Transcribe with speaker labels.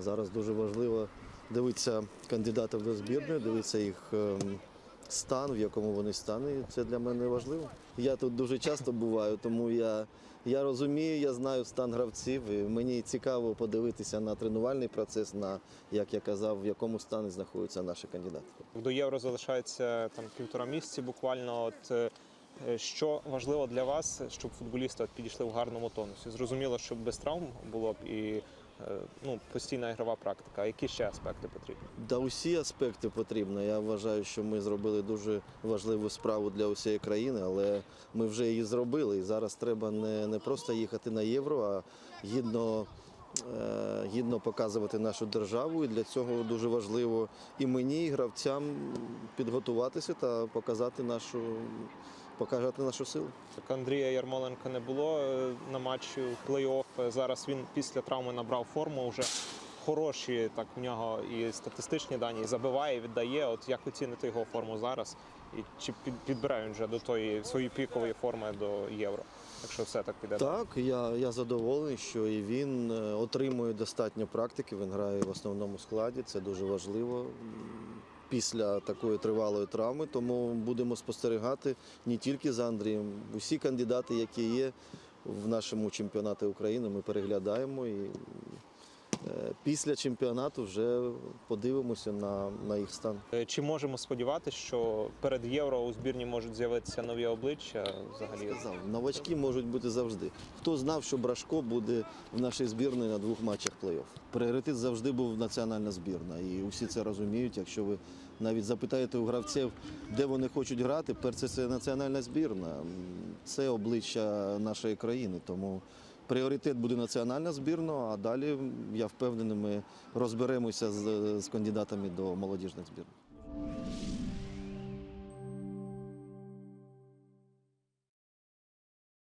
Speaker 1: Зараз дуже важливо дивитися кандидатів до збірної, дивитися їх ем, стан, в якому вони стані. Це для мене важливо. Я тут дуже часто буваю, тому я, я розумію, я знаю стан гравців. І мені цікаво подивитися на тренувальний процес, на як я казав, в якому стані знаходяться наші кандидати.
Speaker 2: До євро залишається там півтора місяці. Буквально, от е, е, що важливо для вас, щоб футболісти підійшли в гарному тонусі? Зрозуміло, щоб без травм було б і ну, постійна ігрова практика. А які ще аспекти потрібні?
Speaker 1: Да, усі аспекти потрібно. Я вважаю, що ми зробили дуже важливу справу для усієї країни, але ми вже її зробили. І зараз треба не, не просто їхати на євро, а гідно, е, гідно показувати нашу державу. І для цього дуже важливо і мені, і гравцям підготуватися та показати нашу, показати нашу силу.
Speaker 2: Так Андрія Ярмоленка не було е, на матчі плей-офф. Е, Зараз він після травми набрав форму вже. Хороші так в нього і статистичні дані, і забиває, і віддає. От як оцінити його форму зараз? І чи підбирає він вже до тої своєї пікової форми до євро, якщо все так піде?
Speaker 1: Так, я, я задоволений, що і він е, отримує достатньо практики. Він грає в основному складі. Це дуже важливо після такої тривалої травми. Тому будемо спостерігати не тільки за Андрієм. Усі кандидати, які є в нашому чемпіонаті України, ми переглядаємо і після чемпіонату вже подивимося на, на їх стан.
Speaker 2: Е, Чи можемо сподіватися, що перед євро у збірні можуть з'явитися нові обличчя? Взагалі
Speaker 1: Сказав, новачки можуть бути завжди. Хто знав, що Брашко буде в нашій збірні на двох матчах плей-офф? Пріоритет завжди був національна збірна. І усі це розуміють. Якщо ви навіть запитаєте у гравців, де вони хочуть грати, перше це національна збірна. Це обличчя нашої країни. Тому пріоритет буде національна збірна, а далі я впевнений, ми розберемося з, з кандидатами до молодіжних збірних.